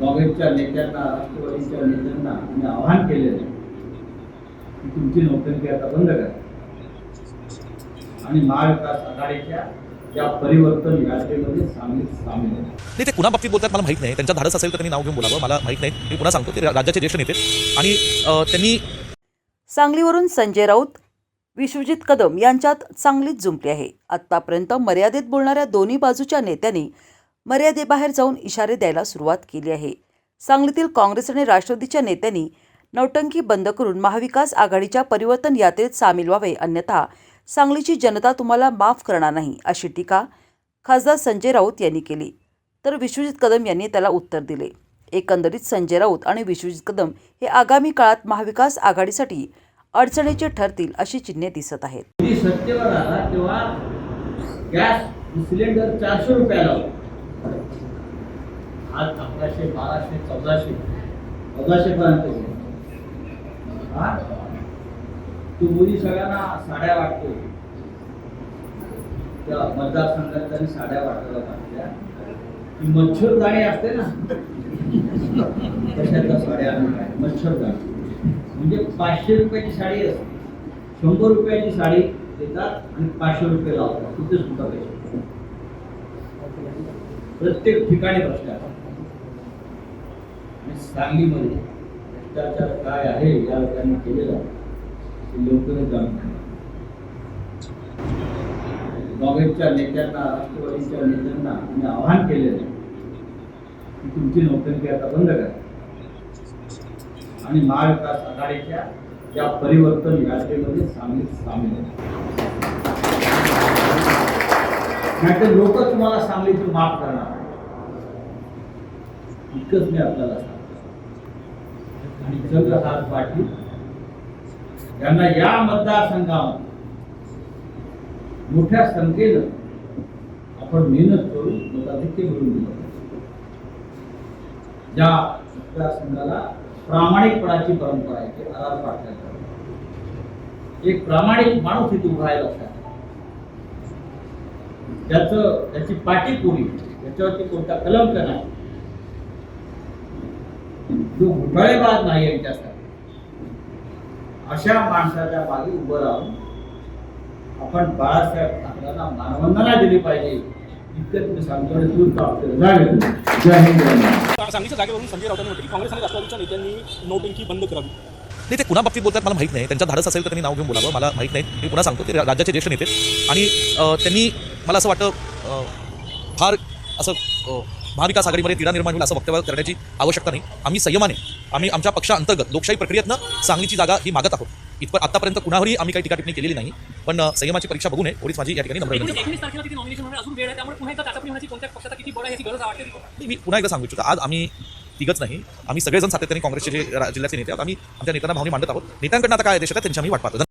काँग्रेसच्या नेत्यांना राष्ट्रवादीच्या नेत्यांना मी आवाहन केलेलं आहे की तुमची नोकरी आता बंद करा. आणि महाविकास आघाडीच्या या परिवर्तन यात्रेमध्ये सामील सामील आहे. नाही ते कुणा बाबतीत बोलतात मला माहीत नाही. त्यांच्या धाडस असेल तर त्यांनी नाव घेऊन बोलावं. मला माहीत नाही. मी पुन्हा सांगतो ते राज्याचे ज्येष्ठ नेते. आणि त्यांनी सांगलीवरून संजय राऊत विश्वजित कदम यांच्यात चांगलीच जुंपली आहे. आत्तापर्यंत मर्यादेत बोलणाऱ्या दोन्ही बाजूच्या नेत्यांनी मर्यादेबाहेर जाऊन इशारे द्यायला सुरुवात केली आहे. सांगलीतील काँग्रेस आणि राष्ट्रवादीच्या नेत्यांनी नौटंकी बंद करून महाविकास आघाडीच्या परिवर्तन यात्रेत सामील व्हावे अन्यथा सांगलीची जनता तुम्हाला माफ करणार नाही अशी टीका खासदार संजय राऊत यांनी केली. तर विश्वजित कदम यांनी त्याला उत्तर दिले. एकंदरीत संजय राऊत आणि विश्वजित कदम हे आगामी काळात महाविकास आघाडीसाठी अडचणीचे ठरतील अशी चिन्हे दिसत आहेत. सत्तेवर आला तेव्हा गॅस सिलेंडर चारशे रुपयाला होता. आज अकराशे बाराशे चौदाशे चौदाशे पर्यंत गेले. हा? सगळ्यांना साड्या वाटतो. त्या मतदारसंघात त्यांनी साड्या वाटायला टाकल्या ती मच्छरदाणी असते ना? तशातल्या साड्या मच्छर काय मच्छरदाणी म्हणजे पाचशे रुपयाची साडी असते. शंभर रुपयाची साडी देतात आणि पाचशे रुपये लावतात. तिथे सुद्धा पैसे. प्रत्येक ठिकाणी प्रश्न आणि सांगलीमध्ये भ्रष्टाचार काय आहे या त्यांनी केलेला ते लवकरच जाणून काँग्रेसच्या नेत्यांना राष्ट्रवादीच्या नेत्यांना मी आवाहन केलेलं आहे की तुमची नोकरी आता बंद करा. आणि महाविकास आघाडीच्या या परिवर्तन यात्रेमध्ये सामील सामील नाहीतर लोक तुम्हाला सांगलीची माफ करणार. इतकंच मी आपल्याला सांगतो. आणि चंद्रहास पाटील यांना या मतदारसंघामध्ये मोठ्या संख्येनं आपण मेहनत करून मताधिक्य मिळवून दिलं. ज्या मतदारसंघाला प्रामाणिकपणाची परंपरा आहे ते आधार पाटल्या एक प्रामाणिक माणूस इथे उभा आहे लक्षात ज्याचं त्याची पाठी पुरी त्याच्यावरती कोणता कलंक नाही जो घोटाळेबाज नाही यांच्यासाठी अशा माणसाच्या मागे उभं राहून आपण बाळासाहेब ठाकरेंना मानवंदना दिली पाहिजे. आणि सांगलीच्या जागेवरून संजय राऊतांनी म्हटलं की काँग्रेस आणि राष्ट्रवादीच्या नेत्यांनी नोटंकी बंद करावी. नाही ते कुणा बाबतीत बोलतात मला माहीत नाही. त्यांच्या धाडस असेल तर त्यांनी नाव घेऊन बोलावं. मला माहीत नाही. मी पुन्हा सांगतो ते राज्याचे ज्येष्ठ नेते. आणि त्यांनी मला असं वाटतं फार असं महाविकास आघाडीमध्ये तिढा निर्माण होईल असं वक्तव्य करण्याची आवश्यकता नाही. आम्ही संयमाने आम्ही आमच्या पक्षाअंतर्गत लोकशाही प्रक्रियेतनं सांगलीची जागा ही मागत आहोत. इथपर आतापर्यंत कुणावरही आम्ही काही टीका टिप्पणी केलेली नाही पण संयमाची परीक्षा बघू नये एवढीच माझी या ठिकाणी नाही, मी पुन्हा एकदा सांगू इच्छितो आज आम्ही तिघच नाही आम्ही सगळेजण सातत्याने काँग्रेसचे जे जिल्ह्याचे नेते आहोत आम्ही आमच्या नेत्यांना भावनी मांडत आहोत. नेत्यांकडनं आता काय आदेश येतात त्यांची आम्ही वाट पाहतो.